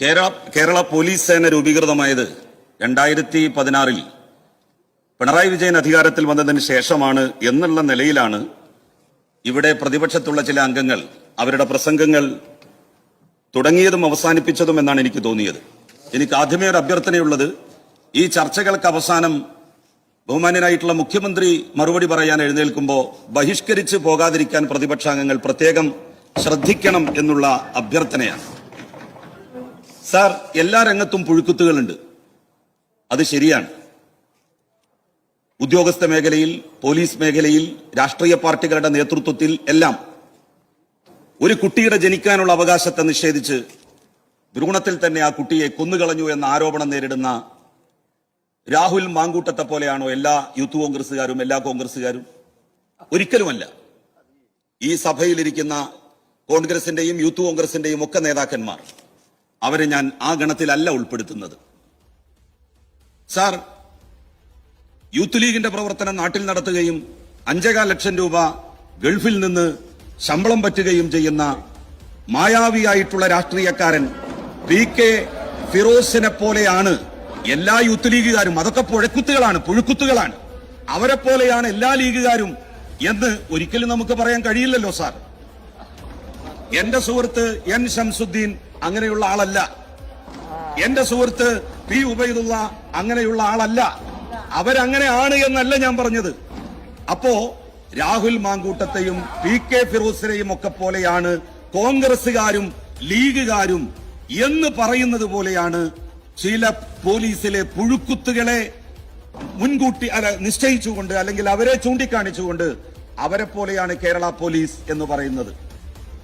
Kerala Kerala police സേന രൂപീകൃതമായത് രണ്ടായിരത്തി പതിനാറിൽ. പിണറായി വിജയൻ അധികാരത്തിൽ വന്നതിന് ശേഷമാണ് എന്നുള്ള നിലയിലാണ് ഇവിടെ പ്രതിപക്ഷത്തുള്ള ചില അംഗങ്ങൾ അവരുടെ പ്രസംഗങ്ങൾ തുടങ്ങിയതും അവസാനിപ്പിച്ചതും എന്നാണ് എനിക്ക് തോന്നിയത്. എനിക്ക് ആദ്യമേ ഒരു അഭ്യർത്ഥനയുള്ളത് ഈ ചർച്ചകൾക്ക് അവസാനം ബഹുമാന്യനായിട്ടുള്ള മുഖ്യമന്ത്രി മറുപടി പറയാൻ എഴുന്നേൽക്കുമ്പോൾ ബഹിഷ്കരിച്ച് പോകാതിരിക്കാൻ പ്രതിപക്ഷാംഗങ്ങൾ പ്രത്യേകം ശ്രദ്ധിക്കണം എന്നുള്ള അഭ്യർത്ഥനയാണ്. സാർ എല്ലാ രംഗത്തും പുഴുക്കുത്തുകളുണ്ട്. അത് ശരിയാണ്. ഉദ്യോഗസ്ഥ മേഖലയിൽ പോലീസ് മേഖലയിൽ രാഷ്ട്രീയ പാർട്ടികളുടെ നേതൃത്വത്തിൽ എല്ലാം ഒരു കുട്ടിയുടെ ജനിക്കാനുള്ള അവകാശത്തെ നിഷേധിച്ച് ഭ്രൂണത്തിൽ തന്നെ ആ കുട്ടിയെ കൊന്നുകളഞ്ഞു എന്ന ആരോപണം നേരിടുന്ന രാഹുൽ മാങ്കൂട്ടത്തെ പോലെയാണോ എല്ലാ യൂത്ത് കോൺഗ്രസ്സുകാരും എല്ലാ കോൺഗ്രസ്സുകാരും? ഒരിക്കലുമല്ല. ഈ സഭയിലിരിക്കുന്ന കോൺഗ്രസിന്റെയും യൂത്ത് കോൺഗ്രസിന്റെയും ഒക്കെ നേതാക്കന്മാർ അവരെ ഞാൻ ആ ഗണത്തിലല്ല ഉൾപ്പെടുത്തുന്നത്. സാർ യൂത്ത് ലീഗിന്റെ പ്രവർത്തനം നാട്ടിൽ നടത്തുകയും അഞ്ചേകാൽ ലക്ഷം രൂപ ഗൾഫിൽ നിന്ന് ശമ്പളം പറ്റുകയും ചെയ്യുന്ന മായാവിയായിട്ടുള്ള രാഷ്ട്രീയക്കാരൻ പി കെ ഫിറോസിനെ പോലെയാണ് എല്ലാ യൂത്ത് ലീഗുകാരും. അതൊക്കെ പുഴക്കുത്തുകളാണ് പുഴുക്കുത്തുകളാണ്. അവരെ പോലെയാണ് എല്ലാ ലീഗുകാരും എന്ന് ഒരിക്കലും നമുക്ക് പറയാൻ കഴിയില്ലല്ലോ സാർ. എന്റെ സുഹൃത്ത് എൻ ഷംസുദ്ദീൻ അങ്ങനെയുള്ള ആളല്ല. എന്റെ സുഹൃത്ത് പി ഉബൈദുള്ള അങ്ങനെയുള്ള ആളല്ല. അവരങ്ങനെ ആണ് എന്നല്ല ഞാൻ പറഞ്ഞത്. അപ്പോ രാഹുൽ മാങ്കൂട്ടത്തെയും പി കെ ഫിറോസിനെയും ഒക്കെ പോലെയാണ് കോൺഗ്രസുകാരും ലീഗുകാരും എന്ന് പറയുന്നത് പോലെയാണ് ചില പോലീസിലെ പുഴുക്കുത്തുകളെ മുൻകൂട്ടി അല്ല നിശ്ചയിച്ചുകൊണ്ട് അല്ലെങ്കിൽ അവരെ ചൂണ്ടിക്കാണിച്ചുകൊണ്ട് അവരെ പോലെയാണ് കേരള പോലീസ് എന്ന് പറയുന്നത്.